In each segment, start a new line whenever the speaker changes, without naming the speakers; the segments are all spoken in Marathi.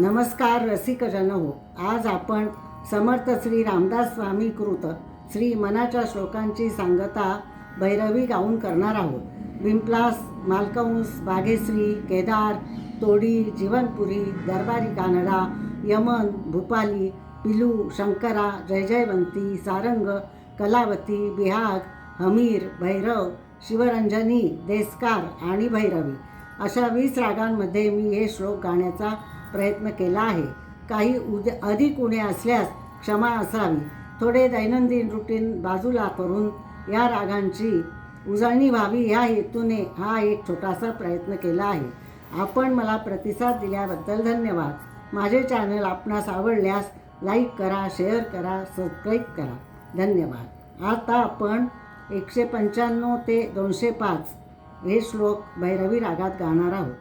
नमस्कार रसिकजन. हो आज आपण समर्थ श्री रामदास स्वामी कृत श्री मनाच्या श्लोकांची सांगता भैरवी गाऊन करणार आहोत. बिंप्लास मालकंस बागेश्री केदार तोडी जीवनपुरी दरबारी कानडा यमन भूपाली पिलू शंकरा जय जयवंती सारंग कलावती बिहाग हमीर भैरव शिवरंजनी देसकार आणि भैरवी. अशा वीस रागांमध्ये मी हे श्लोक गाण्याचा प्रयत्न केला आहे. काही उद्या अधिक उणे असल्यास क्षमा असावी. थोडे दैनंदिन रुटीन बाजूला करून या रागांची उजळणी व्हावी. ह्या हेतूने हा एक छोटासा प्रयत्न केला आहे. आपण मला प्रतिसाद दिल्याबद्दल धन्यवाद. माझे चॅनल आपणास आवडल्यास लाईक करा शेअर करा सबस्क्राईब करा. धन्यवाद. आता आपण एकशे पंच्याण्णव ते दोनशे पाच हे श्लोक भैरवी रागात गाणार आहोत.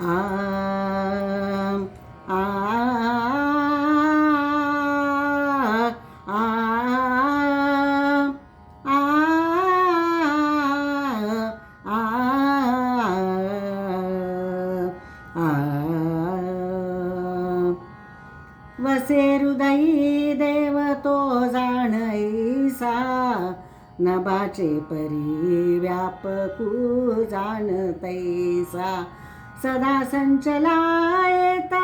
आम, आ, आ, आ, आ, आ. वसे हृदयी देव तो जाणैसा नभाचे परी व्यापकू जाणतैसा सदा संचलायत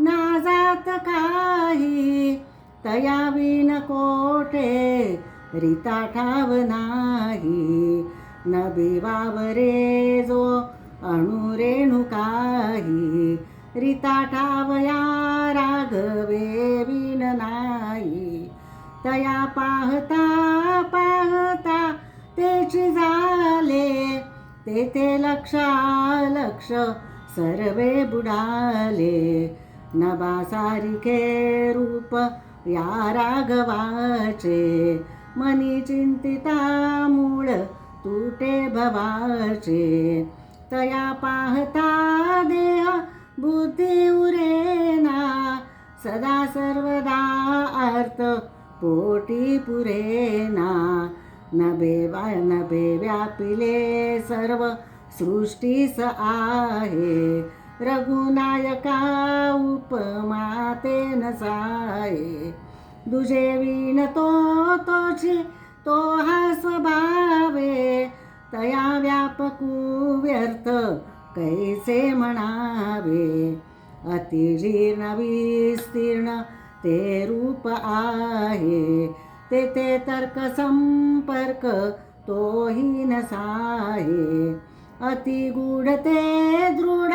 ना जात काही. तया विन कोठे रिता ठाव नाही. न बिवावरे जो अणुरेणु काही. रीता ठावया राघवे विन नाही. तया पाहता पाहता तेची झाले तेथे लक्ष लक्ष सर्वे बुडाले नभासारिखे रूप या राघवाचे. मनी चिंतिता मूळ तुटे भवाचे. तया पाहता देह बुद्धी उरेना सदा सर्वदा अर्थ पोटी पुरेना. नभे वा नभे व्यापिले सर्व सृष्टीस आहे. रघुनायका उपमातेन साये. दुजे विन तो तोची तो हा स्वभावे. तया व्यापकू व्यर्थ कैसे म्हणावे? अतिजीर्ण विस्तीर्ण ते रूप आहे. तेथे तर्क संपर्क तोही नसाहे अति गूढ ते दृढ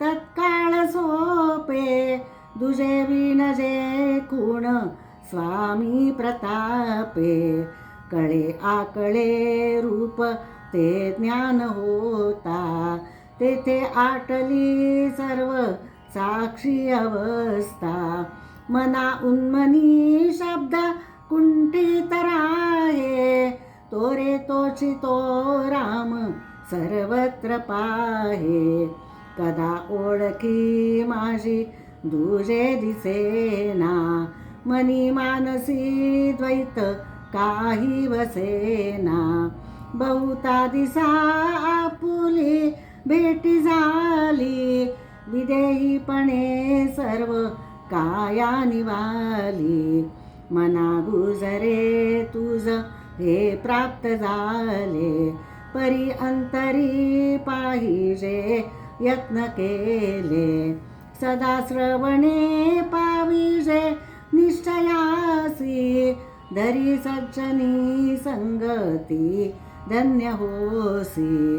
तत्काळ सोपे. दुजे विनजे कुण? स्वामी प्रतापे. कळे आकळे रूप ते ज्ञान होता. तेथे आटली सर्व साक्षी अवस्था. मना उन्मनी शब्द कुंठित आहे तोरे तोची तो राम सर्वत्र पाहे. कदा ओळखी माझी दुजे दिसेना. मनी मानसी द्वैत काही वसेना. बहुता दिसा आपुली भेटी झाली. विदेहीपणे सर्व काया निवाली. मना गुजरे तुझ हे प्राप्त झाले. परी अंतरी पाहिजे यत्न केले. सदा श्रवणे पाविजे निश्चयासी धरी सज्जनी संगती धन्य होसी.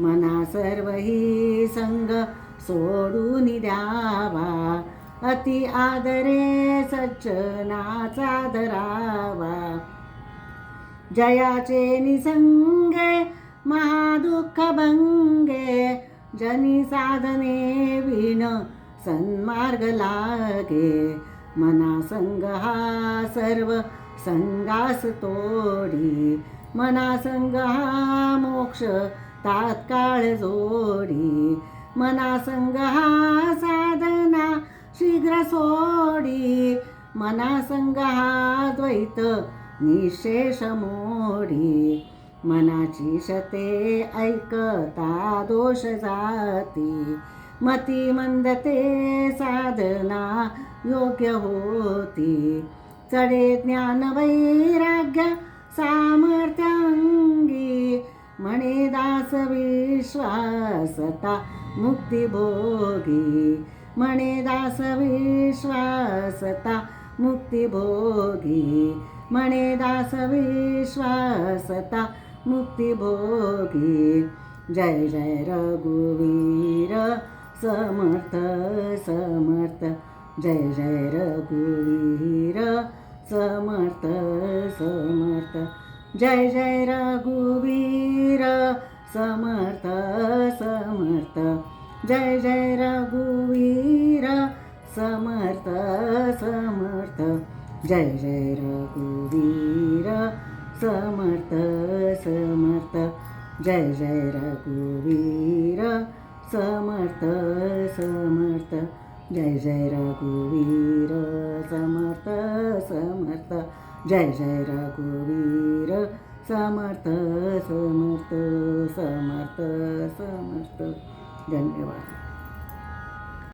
मना सर्व ही संग सोडून द्यावा. अति आदरे सज्जनाचा धरावा जयाचे निसंगे महादुःखभङ्गे जनी साधने विण सन्मार्ग लागे मना संग हा सर्व संगास तोडी मना संग हा मोक्ष तात्काळ जोडी। मना संग हा साधना शीघ्र सोडी। मना संग हा द्वैत निशेष मोडी। मनाची शते ऐकता दोष जाती. मती मंदते साधना योग्य होती. चढे ज्ञान वैराग्य सामर्थ्यांगी. म्हणे दास विश्वासता मुक्तिभोगी म्हणे दास विश्वासता मुक्तिभोगी म्हणे दास विश्वासता मुक्तिभोगी जय जय रघुवीर समर्थ समर्थ। जय जय रघुवीर समर्थ समर्थ। जय जय रघुवीर समर्थ समर्थ। जय जय रघुवीर समर्थ समर्थ। जय जय रघुवीर समर्थ। समर्थ. जय जय रघुवीर. समर्थ समर्थ. जय जय रघुवीर. समर्थ समर्थ. जय जय रघुवीर. समर्थ समर्थ. समर्थ समर्थ. धन्यवाद.